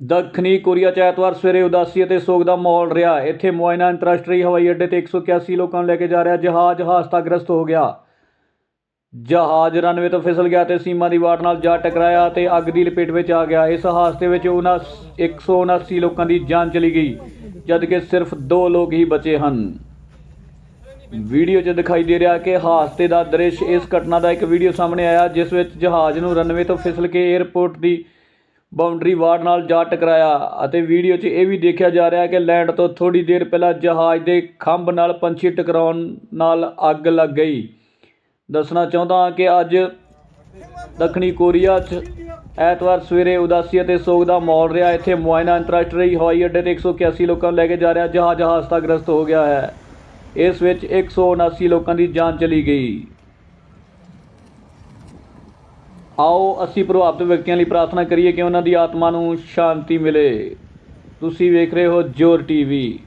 ਦੱਖਣੀ ਕੋਰੀਆ 'ਚ ਐਤਵਾਰ ਸਵੇਰੇ ਉਦਾਸੀ ਅਤੇ ਸੋਗ ਦਾ ਮਾਹੌਲ ਰਿਹਾ। ਇੱਥੇ ਮੁਆਇਨਾ ਅੰਤਰਰਾਸ਼ਟਰੀ ਹਵਾਈ ਅੱਡੇ ਤੇ 181 ਲੋਕਾਂ ਨੂੰ ਲੈ ਕੇ ਜਾ ਰਿਹਾ ਜਹਾਜ਼। ਹਾਦਸਾਗ੍ਰਸਤ ਹੋ ਗਿਆ। ਜਹਾਜ਼ ਰਨਵੇ ਤੋਂ ਫਿਸਲ ਗਿਆ ਤੇ ਸੀਮਾ ਦੀ ਵਾਟ ਨਾਲ ਜਾ ਟਕਰਾਇਆ ਤੇ ਅੱਗ ਦੀ ਲਪੇਟ ਵਿੱਚ ਆ ਗਿਆ। ਇਸ ਹਾਦਸੇ ਵਿੱਚ ਉਹਨਾਂ 179 ਲੋਕਾਂ ਦੀ ਜਾਨ ਚਲੀ ਗਈ, ਜਦਕਿ ਸਿਰਫ 2 ਲੋਕ ਹੀ ਬਚੇ ਹਨ। ਵੀਡੀਓ 'ਚ ਦਿਖਾਈ ਦੇ ਰਿਹਾ ਕਿ ਹਾਦਸੇ ਦਾ ਦ੍ਰਿਸ਼ ਇਸ ਘਟਨਾ ਦਾ ਇੱਕ ਵੀਡੀਓ ਸਾਹਮਣੇ ਆਇਆ, ਜਿਸ ਵਿੱਚ ਜਹਾਜ਼ ਨੂੰ ਰਨਵੇ ਤੋਂ ਫਿਸਲ ਕੇ 에ਅਰਪੋਰਟ ਦੀ ਬਾਉਂਡਰੀ ਵਾਰ ਨਾਲ ਜਾ ਟਕਰਾਇਆ ਅਤੇ ਵੀਡੀਓ 'ਚ ਇਹ ਵੀ ਦੇਖਿਆ ਜਾ ਰਿਹਾ ਕਿ ਲੈਂਡ ਤੋਂ ਥੋੜੀ ਦੇਰ ਪਹਿਲਾਂ ਜਹਾਜ਼ ਦੇ ਖੰਭ ਨਾਲ ਪੰਛੀ ਟਕਰਾਉਣ ਨਾਲ ਅੱਗ ਲੱਗ ਗਈ। ਦੱਸਣਾ ਚਾਹੁੰਦਾ ਹਾਂ ਕਿ ਅੱਜ ਦੱਖਣੀ ਕੋਰੀਆ 'ਚ ਐਤਵਾਰ ਸਵੇਰੇ ਉਦਾਸੀ ਅਤੇ ਸੋਗ ਦਾ ਮਾਹੌਲ ਰਿਹਾ। ਇੱਥੇ ਮੁਆਇਨਾ ਅੰਤਰਰਾਸ਼ਟਰੀ ਹਵਾਈ ਅੱਡੇ ਤੇ 181 ਲੋਕਾਂ ਨੂੰ ਲੈ ਕੇ ਜਾ ਰਿਹਾ ਜਹਾਜ਼ ਹਾਦਸਾਗ੍ਰਸਤ ਹੋ ਗਿਆ ਹੈ। ਇਸ ਵਿੱਚ 179 ਲੋਕਾਂ ਦੀ ਜਾਨ ਚਲੀ ਗਈ। ਆਓ ਅਸੀਂ ਪ੍ਰਭਾਵਿਤ ਵਿਅਕਤੀਆਂ ਲਈ ਪ੍ਰਾਰਥਨਾ ਕਰੀਏ ਕਿ ਉਹਨਾਂ ਦੀ ਆਤਮਾ ਨੂੰ ਸ਼ਾਂਤੀ ਮਿਲੇ। ਤੁਸੀਂ ਵੇਖ ਰਹੇ ਹੋ ਜੋਰ ਟੀਵੀ।